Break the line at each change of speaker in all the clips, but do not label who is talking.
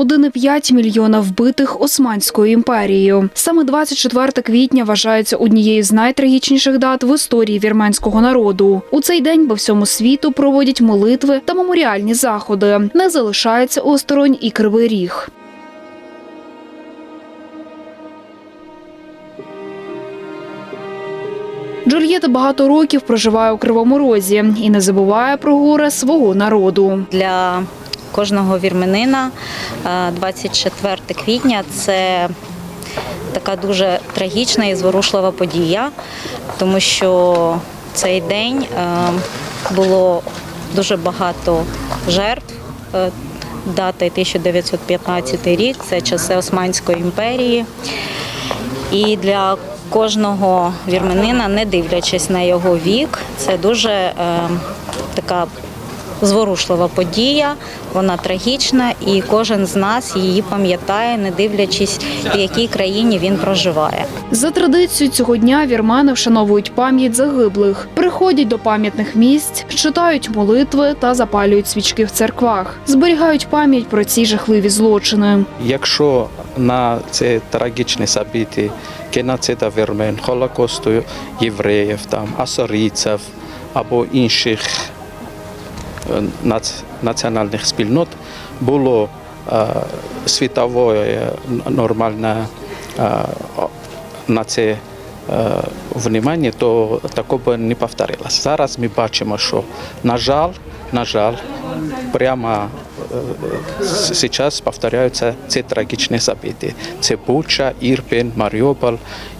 Один і п'ять мільйона вбитих Османською імперією. Саме 24 квітня вважається однією з найтрагічніших дат в історії вірменського народу. У цей день по всьому світу проводять молитви та меморіальні заходи. Не залишається осторонь і кривий ріг. Джульєта багато років проживає у Кривому Розі і не забуває про горе свого народу.
Для кожного вірменина е, 24 квітня це така дуже трагічна і зворушлива подія, тому що цей день е, було дуже багато жертв. Е, Дати 1915 рік це часи Османської імперії. І для кожного вірменина, не дивлячись на його вік, це дуже е, така зворушлива подія, вона трагічна, і кожен з нас її пам'ятає, не дивлячись, в якій країні він проживає.
За традицією цього дня вірмени вшановують пам'ять загиблих, приходять до пам'ятних місць, читають молитви та запалюють свічки в церквах, зберігають пам'ять про ці жахливі злочини.
Якщо на це трагічні события, геноцида вірмен, холокосту євреїв, там, асорійців або інших національних спільнот було світове нормальне на це внимання, то такого не повторилось. Зараз ми бачимо, що на жаль, на жаль, прямо с- зараз повторяються ці трагічні события. Це Буча, Ірпень, Маріуполь.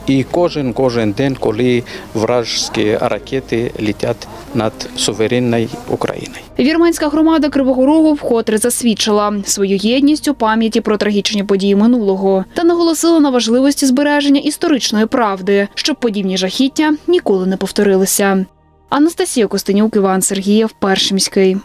І кожен кожен день, коли вражські ракети летять над суверенною Україною.
Вірменська громада Кривого Рогу вкотре засвідчила свою єдність у пам'яті про трагічні події минулого та наголосила на важливості збереження історичної правди, щоб подібні жахіття ніколи не повторилися. Анастасія Костенюк, Іван Сергієв, Перший міський.